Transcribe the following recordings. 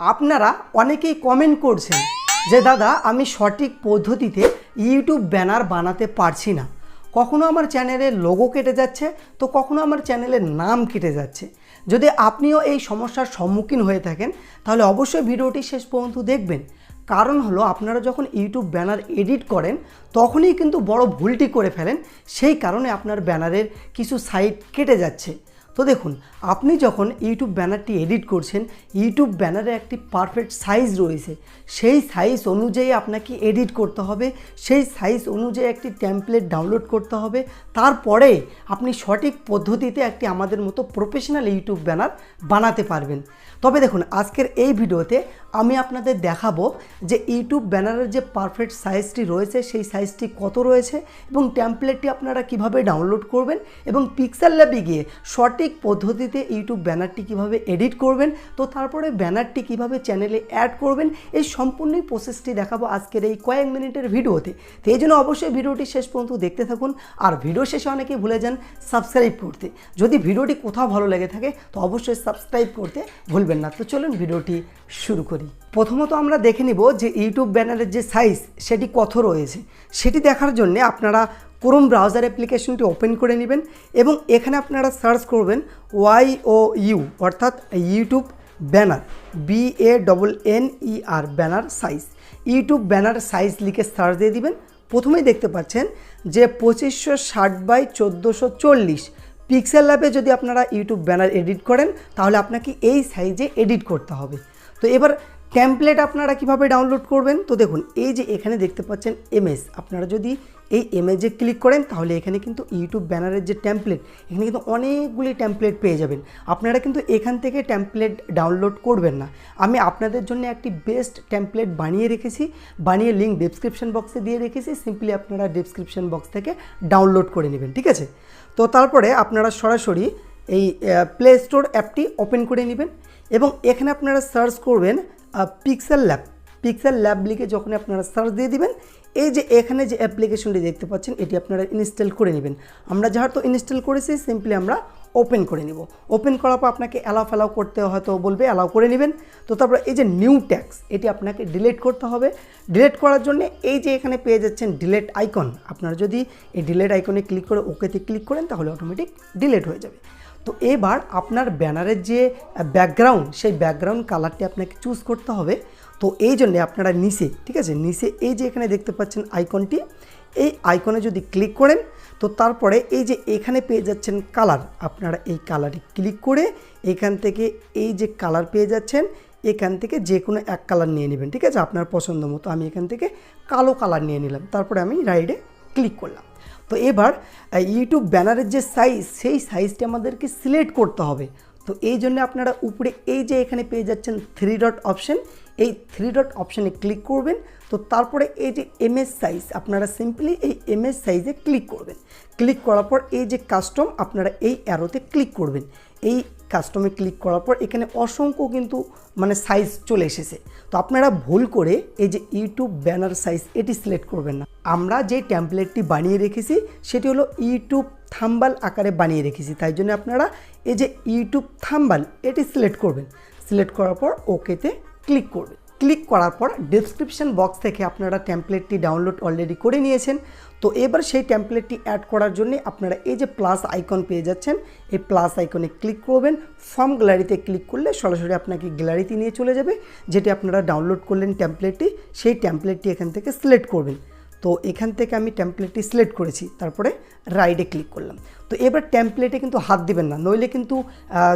আপনারা অনেকেই কমেন্ট করছেন যে, দাদা, আমি সঠিক পদ্ধতিতে ইউটিউব ব্যানার বানাতে পারছি না। কখনো আমার চ্যানেলের লোগো কেটে যাচ্ছে, তো কখনো আমার চ্যানেলের নাম কেটে যাচ্ছে। যদি আপনিও এই সমস্যার সম্মুখীন হয়ে থাকেন, তাহলে অবশ্যই ভিডিওটি শেষ পর্যন্ত দেখবেন। কারণ হলো, আপনারা যখন ইউটিউব ব্যানার এডিট করেন, তখনই কিন্তু বড় ভুলটি করে ফেলেন। সেই কারণে আপনার ব্যানারের কিছু সাইট কেটে যাচ্ছে। তো দেখুন, আপনি যখন ইউটিউব ব্যানারটি এডিট করছেন ইউটিউব ব্যানারে একটি পারফেক্ট সাইজ রয়েছে। সেই সাইজ অনুযায়ী আপনাকে এডিট করতে হবে, সেই সাইজ অনুযায়ী একটি ট্যাম্পলেট ডাউনলোড করতে হবে। তারপরে আপনি সঠিক পদ্ধতিতে একটি আমাদের মতো প্রফেশনাল ইউটিউব ব্যানার বানাতে পারবেন। তবে দেখুন, আজকের এই ভিডিওতে আমি আপনাদের দেখাবো যে ইউটিউব ব্যানারের যে পারফেক্ট সাইজটি রয়েছে, সেই সাইজটি কত রয়েছে এবং ট্যাম্পলেটটি আপনারা কীভাবে ডাউনলোড করবেন এবং পিক্সেল ল্যাবে গিয়ে সঠিক পদ্ধতিতে ইউটিউব ব্যানারটি কীভাবে এডিট করবেন, তো তারপরে ব্যানারটি কীভাবে চ্যানেলে অ্যাড করবেন, এই সম্পূর্ণই প্রসেসটি দেখাবো আজকের এই কয়েক মিনিটের ভিডিওতে। তো এই জন্য অবশ্যই ভিডিওটি শেষ পর্যন্ত দেখতে থাকুন আর ভিডিও শেষে অনেকেই ভুলে যান সাবস্ক্রাইব করতে। যদি ভিডিওটি কোথাও ভালো লেগে থাকে, তো অবশ্যই সাবস্ক্রাইব করতে ভুলবেন না। তো চলুন ভিডিওটি শুরু করি। প্রথমত আমরা দেখে নিব যে ইউটিউব ব্যানারের যে সাইজ সেটি কত রয়েছে। সেটি দেখার জন্য আপনারা ক্রোম ব্রাউজার অ্যাপ্লিকেশনটি ওপেন করে নেবেন এবং এখানে আপনারা সার্চ করবেন ওয়াই ও ইউ অর্থাৎ YouTube banner B A double N E R banner size YouTube banner size লিখে সার্চ দিয়ে দিবেন। প্রথমেই দেখতে পাচ্ছেন যে পঁচিশশো ষাট বাই চোদ্দোশো চল্লিশ পিক্সেল ল্যাবে যদি আপনারা ইউটিউব ব্যানার এডিট করেন, তাহলে আপনাকে এই সাইজে এডিট করতে হবে। তো এবার টেমপ্লেট আপনারা কীভাবে ডাউনলোড করবেন? তো দেখুন, এই যে এখানে দেখতে পাচ্ছেন এমএস আপনারা যদি এই এমএজে ক্লিক করেন, তাহলে এখানে কিন্তু ইউটিউব ব্যানারের যে টেমপ্লেট এখানে কিন্তু অনেকগুলি টেমপ্লেট পেয়ে যাবেন। আপনারা কিন্তু এখান থেকে টেমপ্লেট ডাউনলোড করবেন না। আমি আপনাদের জন্য একটি বেস্ট টেমপ্লেট বানিয়ে রেখেছি। বানিয়ে লিঙ্ক ডিসক্রিপশন বক্সে দিয়ে রেখেছি। সিম্পলি আপনারা ডিসক্রিপশন বক্স থেকে ডাউনলোড করে নেবেন, ঠিক আছে? তো তারপরে আপনারা সরাসরি এই প্লে স্টোর অ্যাপটি ওপেন করে নেবেন। এবং এখানে আপনারা সার্চ করবেন পিক্সেল ল্যাব পিক্সেল ল্যাব লিখে যখন আপনারা সার্চ দিয়ে দিবেন, এই যে এখানে যে অ্যাপ্লিকেশনটি দেখতে পাচ্ছেন, এটি আপনারা ইনস্টল করে নেবেন। আমরা যাহার তো ইনস্টল করেছি সিম্পলি আমরা ওপেন করে নিব। ওপেন করার পর আপনাকে অ্যালাউ ফ্যালাউ করতে হয়তো বলবে অ্যালাউ করে নেবেন। তো তারপর এই যে নিউ ট্যাক্স এটি আপনাকে ডিলিট করতে হবে। ডিলিট করার জন্য এই যে এখানে পেয়ে যাচ্ছেন ডিলেট আইকন আপনারা যদি এই ডিলেট আইকনে ক্লিক করে ওকেতে ক্লিক করেন, তাহলে অটোমেটিক ডিলেট হয়ে যাবে। তো এবার আপনার ব্যানারের যে ব্যাকগ্রাউন্ড সেই ব্যাকগ্রাউন্ড কালারটি আপনাকে চুজ করতে হবে। তো এই জন্যে আপনারা নিচে, ঠিক আছে? নিচে এই যে এখানে দেখতে পাচ্ছেন আইকনটি এই আইকনে যদি ক্লিক করেন, তো তারপরে এই যে এখানে পেয়ে যাচ্ছেন কালার আপনারা এই কালারে ক্লিক করে এখান থেকে এই যে কালার পেয়ে যাচ্ছেন, এখান থেকে যে কোনো এক কালার নিয়ে নেবেন, ঠিক আছে? আপনার পছন্দ মতো আমি এখান থেকে কালো কালার নিয়ে নিলাম। তারপরে আমি রাইডে ক্লিক করলাম। তো এবার ইউটিউব ব্যানারের যে সাইজ সেই সাইজটি আমাদেরকে সিলেক্ট করতে হবে। তো এই জন্য আপনারা উপরে এই যে এখানে পেয়ে যাচ্ছেন থ্রি ডট অপশন এই থ্রি ডট অপশানে ক্লিক করবেন। তো তারপরে এই যে এমএস সাইজ আপনারা সিম্পলি এই এমএস সাইজে ক্লিক করবেন। ক্লিক করার পর এই যে কাস্টম আপনারা এই অ্যারোতে ক্লিক করবেন। এই কাস্টমে ক্লিক করার পর এখানে অসংখ্য কিন্তু মানে সাইজ চলে এসেছে। তো আপনারা ভুল করে এই যে ইউটিউব ব্যানার সাইজ এটি সিলেক্ট করবেন না। আমরা যে ট্যাম্পলেটটি বানিয়ে রেখেছি, সেটি হলো ইউটিউব থাম্বাল আকারে বানিয়ে রেখেছি। তাই জন্য আপনারা এই যে ইউটিউব থাম্বাল এটি সিলেক্ট করবেন। সিলেক্ট করার পর ওকেতে ক্লিক করবেন ক্লিক করার পর ডিসক্রিপশন বক্স থেকে আপনারা ট্যাম্পলেটটি ডাউনলোড অলরেডি করে নিয়েছেন। তো এবার সেই ট্যাম্পলেটটি অ্যাড করার জন্য আপনারা এই যে প্লাস আইকন পেয়ে যাচ্ছেন, এই প্লাস আইকনে ক্লিক করবেন। ফর্ম গ্যালারিতে ক্লিক করলে সরাসরি আপনাকে গ্যালারিতে নিয়ে চলে যাবে। যেটি আপনারা ডাউনলোড করলেন ট্যাম্পলেটটি সেই ট্যাম্পলেটটি এখান থেকে সিলেক্ট করবেন। তো এখান থেকে আমি ট্যাম্পলেটটি সিলেক্ট করেছি, তারপরে রাইডে ক্লিক করলাম। তো এবার ট্যাম্পলেটে কিন্তু হাত দিবেন না, নইলে কিন্তু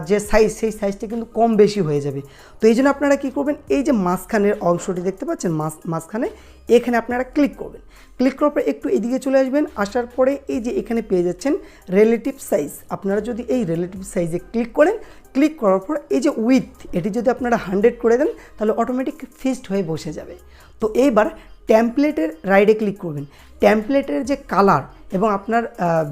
যে সাইজ সেই সাইজটা কিন্তু কম বেশি হয়ে যাবে। তো এই জন্য আপনারা কী করবেন, এই যে মাঝখানের অংশটি দেখতে পাচ্ছেন, মাঝ, মাঝখানে, এখানে আপনারা ক্লিক করবেন। ক্লিক করার পর একটু এদিকে চলে আসবেন, আসার পরে এই যে এখানে পেয়ে যাচ্ছেন রিলেটিভ সাইজ আপনারা যদি এই রিলেটিভ সাইজে ক্লিক করেন ক্লিক করার পর এই যে উইথ এটি যদি আপনারা হান্ড্রেড করে দেন, তাহলে অটোমেটিক ফিক্সড হয়ে বসে যাবে। তো এইবার ট্যাম্পলেটের রাইডে ক্লিক করবেন। ট্যাম্পলেটের যে কালার এবং আপনার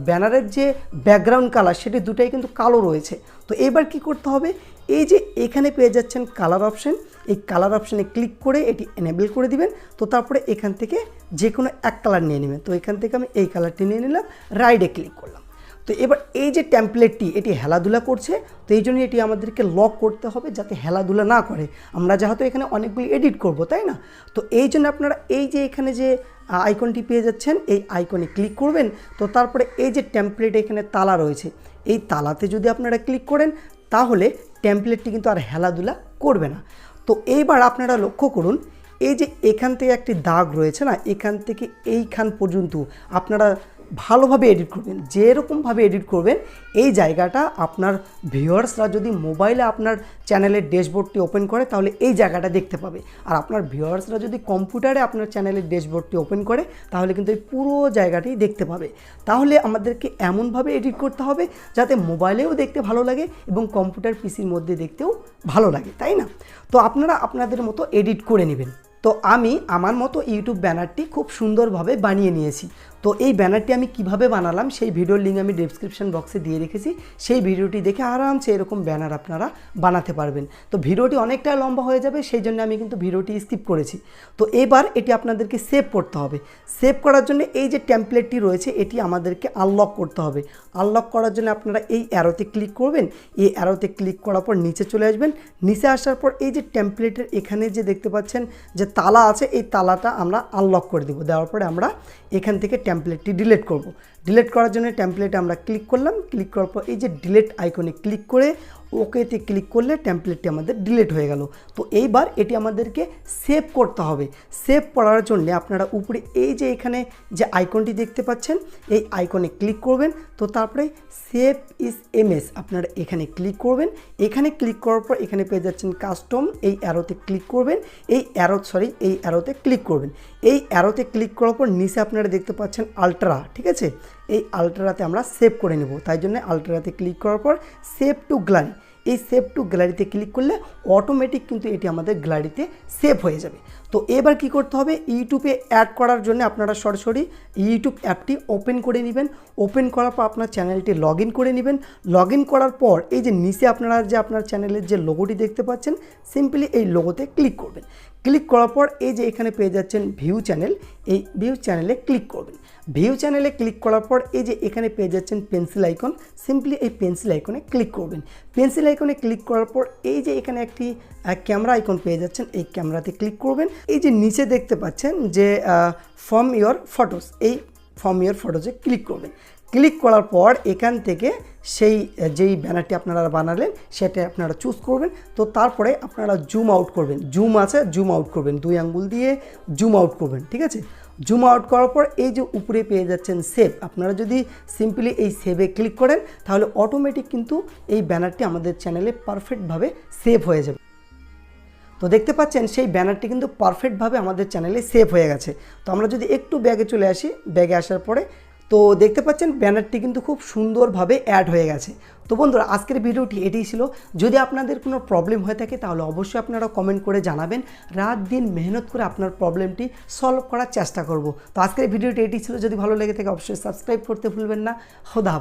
ব্যানারের যে ব্যাকগ্রাউন্ড কালার সেটি দুটাই কিন্তু কালো রয়েছে। তো এবার কি করতে হবে? এই যে এখানে পেয়ে যাচ্ছেন কালার অপশন এই কালার অপশানে ক্লিক করে এটি এনেবেল করে দিবেন। তো তারপরে এখান থেকে যে কোনো এক কালার নিয়ে নেবেন। তো এখান থেকে আমি এই কালারটি নিয়ে নিলাম রাইডে ক্লিক করলাম। তো এবার এই যে ট্যাম্পলেটটি এটি হেলাধুলা করছে, তো এই জন্য এটি আমাদেরকে লক করতে হবে যাতে হেলাধুলা না করে। আমরা যেহেতু এখানে অনেকগুলি এডিট করব, তাই না? তো এই জন্য আপনারা এই যে এখানে যে আইকনটি পেয়ে যাচ্ছেন, এই আইকনে ক্লিক করবেন, তো তারপরে এই যে ট্যাম্পলেট এখানে তালা রয়েছে, এই তালাতে যদি আপনারা ক্লিক করেন, তাহলে ট্যাম্পলেটটি কিন্তু আর হেলাধুলা করবে না। তো এইবার আপনারা লক্ষ্য করুন, এই যে এখান থেকে একটি দাগ রয়েছে না, এখান থেকে এইখান পর্যন্ত আপনারা ভালোভাবে এডিট করবেন, যেরকমভাবে এডিট করবেন, এই জায়গাটা আপনার ভিউয়ার্সরা যদি মোবাইলে আপনার চ্যানেলের ড্যাশবোর্ডটি ওপেন করে, তাহলে এই জায়গাটা দেখতে পাবে। আর আপনার ভিউয়ার্সরা যদি কম্পিউটারে আপনার চ্যানেলের ড্যাশবোর্ডটি ওপেন করে, তাহলে কিন্তু এই পুরো জায়গাটি দেখতে পাবে। তাহলে আমাদেরকে এমনভাবে এডিট করতে হবে, যাতে মোবাইলেও দেখতে ভালো লাগে এবং কম্পিউটার পিসির মধ্যে দেখতেও ভালো লাগে, তাই না? তো আপনারা আপনাদের মতো এডিট করে নেবেন। তো আমি আমার মতো ইউটিউব ব্যানারটি খুব সুন্দরভাবে বানিয়ে নিয়েছি। তো এই ব্যানারটি আমি কীভাবে বানালাম সেই ভিডিওর লিঙ্ক আমি ডেসক্রিপশন বক্সে দিয়ে রেখেছি। সেই ভিডিওটি দেখে আরামসে এরকম ব্যানার আপনারা বানাতে পারবেন। তো ভিডিওটি অনেকটা লম্বা হয়ে যাবে, সেই জন্য আমি কিন্তু ভিডিওটি স্কিপ করেছি। তো এবার এটি আপনাদেরকে সেভ করতে হবে। সেভ করার জন্য এই যে ট্যাম্পলেটটি রয়েছে, এটি আমাদেরকে আনলক করতে হবে। আনলক করার জন্য আপনারা এই অ্যারোতে ক্লিক করবেন। এই অ্যারোতে ক্লিক করার পর নিচে চলে আসবেন। নিচে আসার পর এই যে ট্যাম্পলেটের এখানে যে দেখতে পাচ্ছেন যে তালা আছে, এই তালাটা আমরা আনলক করে দেবো। দেওয়ার পরে আমরা এখান থেকে ট্যাম্পলেটটি ডিলেট করব। ডিলেট করার জন্য ট্যাম্পলেটে আমরা ক্লিক করলাম। ক্লিক করার পর এই যে ডিলেট আইকনে ক্লিক করে ওকেতে ক্লিক করলে ট্যাম্পলেটটি আমাদের ডিলিট হয়ে গেল। তো এইবার এটি আমাদেরকে সেভ করতে হবে। সেভ করার জন্য আপনারা উপরে এই যে এখানে যে আইকনটি দেখতে পাচ্ছেন, এই আইকনে ক্লিক করবেন। তো তারপরে সেভ ইস এমএস আপনারা এখানে ক্লিক করবেন। এখানে ক্লিক করার পর এখানে পেয়ে যাচ্ছেন কাস্টম এই অ্যারোতে ক্লিক করবেন। এই অ্যারো সরি এই অ্যারোতে ক্লিক করবেন। এই অ্যারোতে ক্লিক করার পর নিচে আপনারা দেখতে পাচ্ছেন আলট্রা ঠিক আছে? এই আলট্রাতে আমরা সেভ করে নেব। তাই জন্য আলট্রাতে ক্লিক করার পর সেভ টু গ্যালারি এই সেভ টু গ্যালারিতে ক্লিক করলে অটোমেটিক কিন্তু এটি আমাদের গ্যালারিতে সেভ হয়ে যাবে। তো এবার কি করতে হবে? ইউটিউবে অ্যাড করার জন্য আপনারা সরাসরি ইউটিউব অ্যাপটি ওপেন করে নেবেন। ওপেন করার পর আপনার চ্যানেলটি লগ করে নেবেন। লগ করার পর এই যে নিচে আপনারা যে আপনার চ্যানেলের যে লোগোটি দেখতে পাচ্ছেন সিম্পলি এই লোগোতে ক্লিক করবেন। ক্লিক করার পর এই যে এখানে পেয়ে যাচ্ছেন ভিউ চ্যানেল এই ভিউ চ্যানেলে ক্লিক করবেন। ভিউ চ্যানেলে ক্লিক করার পর এই যে এখানে পেয়ে যাচ্ছেন পেন্সিল আইকন সিম্পলি এই পেন্সিল আইকনে ক্লিক করবেন। পেন্সিল আইকনে ক্লিক করার পর এই যে এখানে একটি ক্যামেরা আইকন পেয়ে যাচ্ছেন। এই ক্যামেরাতে ক্লিক করবেন। এই যে নিচে দেখতে পাচ্ছেন যে ফর্ম ইয়োর ফটোস এই ফর্ম ইয়োর ফটোসে ক্লিক করবেন। ক্লিক করার পর এখান থেকে সেই, যেই ব্যানারটি আপনারা বানালেন, সেটা আপনারা চুজ করবেন। তো তারপরে আপনারা জুম আউট করবেন। জুম আছে জুম আউট করবেন। দুই আঙ্গুল দিয়ে জুম আউট করবেন, ঠিক আছে? জুম আউট করার পর এই যে উপরে পেয়ে যাচ্ছেন সেভ আপনারা যদি সিম্পলি এই সেভে ক্লিক করেন, তাহলে অটোমেটিক কিন্তু এই ব্যানারটি আমাদের চ্যানেলে পারফেক্টভাবে সেভ হয়ে যাবে। তো দেখতে পাচ্ছেন সেই ব্যানারটি কিন্তু পারফেক্টভাবে আমাদের চ্যানেলে সেভ হয়ে গেছে। তো আমরা যদি একটু ব্যাগে চলে আসি ব্যাগে আসার পরে, তো দেখতে পাচ্ছেন ব্যানারটি কিন্তু খুব সুন্দরভাবে অ্যাড হয়ে গেছে। তো বন্ধুরা, আজকের ভিডিওটি এটাই ছিল। যদি আপনাদের কোনো প্রবলেম হয়ে থাকে, তাহলে অবশ্যই আপনারা কমেন্ট করে জানাবেন। রাত দিন মেহনত করে আপনার প্রবলেমটি সলভ করার চেষ্টা করব। তো আজকের ভিডিওটি এটি ছিল। যদি ভালো লেগে থাকে, অবশ্যই সাবস্ক্রাইব করতে ভুলবেন না। খোদা